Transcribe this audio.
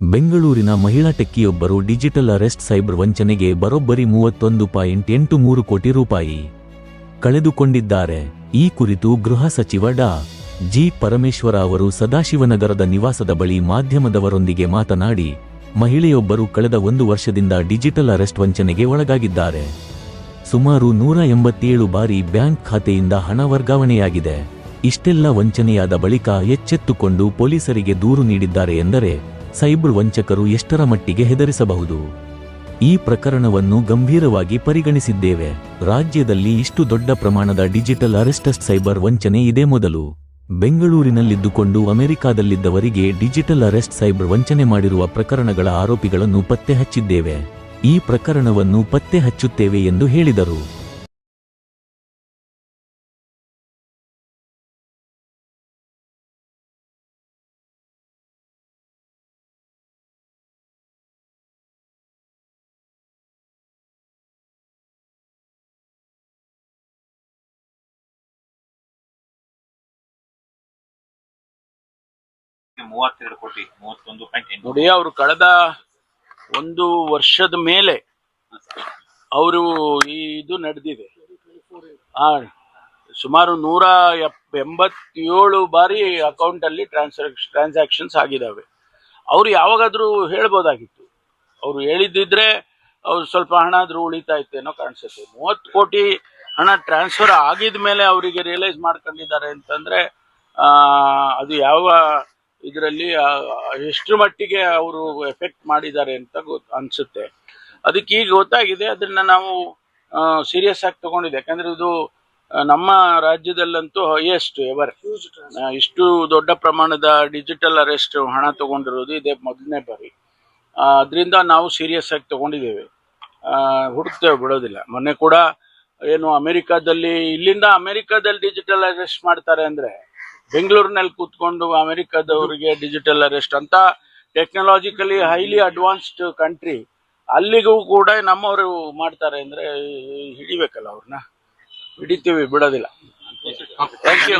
ಬೆಂಗಳೂರಿನ ಮಹಿಳಾ ಟೆಕ್ಕಿಯೊಬ್ಬರು digital arrest cyber ವಂಚನೆಗೆ ಬರೋಬ್ಬರಿ ಮೂವತ್ತೊಂದು ಪಾಯಿಂಟ್ ಎಂಟು ಮೂರು ಕೋಟಿ ರೂಪಾಯಿ ಕಳೆದುಕೊಂಡಿದ್ದಾರೆ. ಈ ಕುರಿತು ಗೃಹ ಸಚಿವ ಡಾ. ಜಿ. ಪರಮೇಶ್ವರ ಅವರು ಸದಾಶಿವನಗರದ ನಿವಾಸದ ಬಳಿ ಮಾಧ್ಯಮದವರೊಂದಿಗೆ ಮಾತನಾಡಿ, ಮಹಿಳೆಯೊಬ್ಬರು ಕಳೆದ ಒಂದು ವರ್ಷದಿಂದ ಡಿಜಿಟಲ್ ಅರೆಸ್ಟ್ ವಂಚನೆಗೆ ಒಳಗಾಗಿದ್ದಾರೆ. ಸುಮಾರು ನೂರ ಎಂಬತ್ತೇಳು ಬಾರಿ ಬ್ಯಾಂಕ್ ಖಾತೆಯಿಂದ ಹಣ ವರ್ಗಾವಣೆಯಾಗಿದೆ. ಇಷ್ಟೆಲ್ಲ ವಂಚನೆಯಾದ ಬಳಿಕ ಎಚ್ಚೆತ್ತುಕೊಂಡು ಪೊಲೀಸರಿಗೆ ದೂರು ನೀಡಿದ್ದಾರೆ ಎಂದರೆ ಸೈಬರ್ ವಂಚಕರು ಎಷ್ಟರ ಮಟ್ಟಿಗೆ ಹೆದರಿಸಬಹುದು? ಈ ಪ್ರಕರಣವನ್ನು ಗಂಭೀರವಾಗಿ ಪರಿಗಣಿಸಿದ್ದೇವೆ. ರಾಜ್ಯದಲ್ಲಿ ಇಷ್ಟು ದೊಡ್ಡ ಪ್ರಮಾಣದ ಡಿಜಿಟಲ್ ಅರೆಸ್ಟಸ್ಟ್ ಸೈಬರ್ ವಂಚನೆ ಇದೇ ಮೊದಲು. ಬೆಂಗಳೂರಿನಲ್ಲಿದ್ದುಕೊಂಡು ಅಮೆರಿಕಾದಲ್ಲಿದ್ದವರಿಗೆ ಡಿಜಿಟಲ್ ಅರೆಸ್ಟ್ ಸೈಬರ್ ವಂಚನೆ ಮಾಡಿರುವ ಪ್ರಕರಣಗಳ ಆರೋಪಿಗಳನ್ನು ಪತ್ತೆ ಹಚ್ಚಿದ್ದೇವೆ. ಈ ಪ್ರಕರಣವನ್ನು ಪತ್ತೆ ಹಚ್ಚುತ್ತೇವೆ ಎಂದು ಹೇಳಿದರು. ಮೂವತ್ತೆರಡು ಕೋಟಿ, ಮೂವತ್ತೊಂದು ಪಾಯಿಂಟ್ ನೋಡಿ, ಅವರು ಕಳೆದ ಒಂದು ವರ್ಷದ ಮೇಲೆ ಅವರು ಈ ಇದು ನಡೆದಿದೆ. ಆ, ಸುಮಾರು ನೂರ ಎಂಬತ್ತೇಳು ಬಾರಿ ಅಕೌಂಟ್ ಅಲ್ಲಿ ಟ್ರಾನ್ಸಾಕ್ಷ ಟ್ರಾನ್ಸಾಕ್ಷನ್ಸ್ ಆಗಿದ್ದಾವೆ. ಅವ್ರು ಯಾವಾಗಾದರೂ ಹೇಳ್ಬೋದಾಗಿತ್ತು. ಅವರು ಹೇಳಿದ್ದಿದ್ರೆ ಅವ್ರು ಸ್ವಲ್ಪ ಹಣ ಆದರೂ ಉಳಿತಾ ಇತ್ತೇನೋ ಕಾಣಿಸುತ್ತೆ. ಮೂವತ್ತು ಕೋಟಿ ಹಣ ಟ್ರಾನ್ಸ್ಫರ್ ಆಗಿದ ಮೇಲೆ ಅವರಿಗೆ ರಿಯಲೈಸ್ ಮಾಡ್ಕೊಂಡಿದ್ದಾರೆ ಅಂತಂದ್ರೆ ಅದು ಯಾವ ಇದರಲ್ಲಿ ಎಷ್ಟು ಮಟ್ಟಿಗೆ ಅವರು ಎಫೆಕ್ಟ್ ಮಾಡಿದ್ದಾರೆ ಅಂತ ಅನ್ಸುತ್ತೆ. ಅದಕ್ಕೆ ಈಗ ಗೊತ್ತಾಗಿದೆ ಅದನ್ನ ನಾವು ಸೀರಿಯಸ್ ಆಗಿ ತಗೊಂಡಿದೆ ಯಾಕಂದ್ರೆ ಇದು ನಮ್ಮ ರಾಜ್ಯದಲ್ಲಂತೂ ಹೈಯೆಸ್ಟ್ ಎವರ್ ಇಷ್ಟು ದೊಡ್ಡ ಪ್ರಮಾಣದ ಡಿಜಿಟಲ್ ಅರೆಸ್ಟ್ ಹಣ ತಗೊಂಡಿರೋದು ಇದೇ ಮೊದಲನೇ ಬಾರಿ. ಅದರಿಂದ ನಾವು ಸೀರಿಯಸ್ ಆಗಿ ತಗೊಂಡಿದ್ದೇವೆ. ಆ, ಹುಡುಕ್ತೇವೆ ಬಿಡೋದಿಲ್ಲ. ಮೊನ್ನೆ ಕೂಡ ಏನು ಅಮೆರಿಕಾದಲ್ಲಿ ಇಲ್ಲಿಂದ ಅಮೆರಿಕಾದಲ್ಲಿ ಡಿಜಿಟಲ್ ಅರೆಸ್ಟ್ ಮಾಡ್ತಾರೆ ಅಂದ್ರೆ ಬೆಂಗಳೂರಿನಲ್ಲಿ ಕೂತ್ಕೊಂಡು ಅಮೆರಿಕದವರಿಗೆ ಡಿಜಿಟಲ್ ಅರೆಸ್ಟ್ ಅಂತ ಟೆಕ್ನಾಲಜಿಕಲಿ ಹೈಲಿ ಅಡ್ವಾನ್ಸ್ಡ್ ಕಂಟ್ರಿ ಅಲ್ಲಿಗೂ ಕೂಡ ನಮ್ಮವರು ಮಾಡ್ತಾರೆ ಅಂದ್ರೆ ಹಿಡಿಬೇಕಲ್ಲ ಅವ್ರನ್ನ? ಹಿಡಿತೀವಿ, ಬಿಡೋದಿಲ್ಲ. Thank you